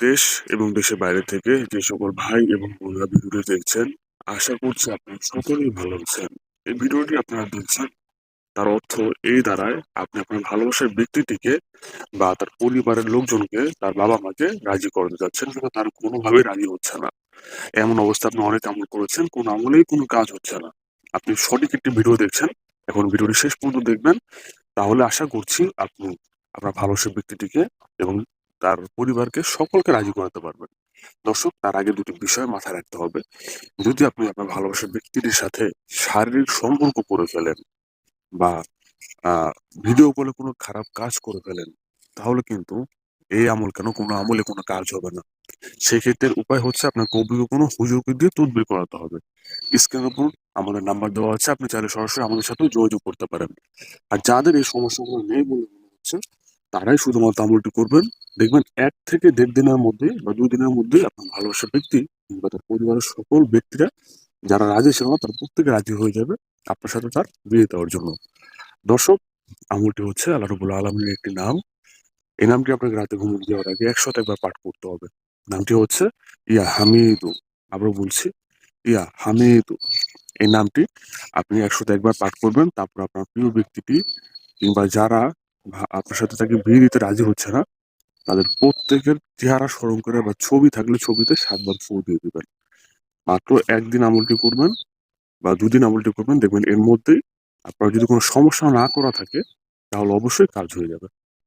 দেশ এবং দেশের বাইরে থেকে যে সকল ভাই এবং বোনরা ভিডিওটি দেখছেন, আশা করছি আপনারা সকলেই ভালো আছেন। এই ভিডিওটি আপনারা দেখছেন, তার অর্থ এই দ্বারায় আপনি আপনার ভালোবাসার ব্যক্তিটিকে বা তার পরিবারের লোকজনকে তার বাবা মাকে রাজি করতে যাচ্ছেন কিন্তু তার কোনোভাবেই রাজি হচ্ছে না। এমন অবস্থা আপনি অনেক আমল করেছেন, কোন আমলেই কোনো কাজ হচ্ছে না। আপনি সঠিক একটি ভিডিও দেখছেন, এখন ভিডিওটি শেষ পর্যন্ত দেখবেন। তাহলে আশা করছি আপনি আপনার ভালোবাসার ব্যক্তিটিকে এবং তার পরিবারকে সকলকে রাজি করাতে পারবেন। দর্শক, তার আগে দুটি বিষয় মাথায় রাখতে হবে। যদি আপনি আপনার ভালোবাসার ব্যক্তিটির সাথে শারীরিক সম্পর্ক করে ফেলেন বা ভিডিও কলে কোনো খারাপ কাজ করে ফেলেন, তাহলে কিন্তু এই আমল কেন? কোনো আমলে কোনো কাজ হবে না। সেক্ষেত্রে উপায় হচ্ছে আপনাকে অভিজ্ঞ কোনো হুজুরকে দিয়ে তদবির করাতে হবে। স্ক্রিনের উপর আমাদের নাম্বার দেওয়া আছে। আপনি চাইলে সরাসরি আমাদের সাথে যোগাযোগ করতে পারেন। আর যাদের এই সমস্যাগুলো নেই বলে মনে হচ্ছে তারাই শুধুমাত্র আমলটি করবেন। দেখবেন এক থেকে দেড় দিনের মধ্যে বা দুই দিনের মধ্যে আপনার ভালোবাসার ব্যক্তি কিংবা তার পরিবারের সকল ব্যক্তিরা যারা রাজি ছিল না, তার প্রত্যেকে রাজি হয়ে যাবে আপনার সাথে তার বিয়ে দেওয়ার জন্য। দর্শক, আমলটি হচ্ছে আল্লাহ রবুল্লা আলমীর একটি নাম। এই নামটি আপনাকে রাতে ঘুমোতে দেওয়ার আগে একশত একবার পাঠ করতে হবে। নামটি হচ্ছে ইয়া হামিদু। আবার বলছি, ইয়া হামিদু। এই নামটি আপনি একশত একবার পাঠ করবেন, তারপর আপনার প্রিয় ব্যক্তিটি কিংবা যারা আপনার সাথে তাকে বিয়ে দিতে রাজি হচ্ছে না। তাদের প্রত্যেকের চেহারা স্মরণ করে বা ছবি থাকলে ছবিতে সাতবার ফু দিয়ে দেবেন। মাত্র একদিন আমলটি করবেন বা দুদিন আমলটি করবেন, দেখবেন এর মধ্যেই আপনার যদি কোনো সমস্যা না করা থাকে, তাহলে অবশ্যই কাজ হয়ে যাবে।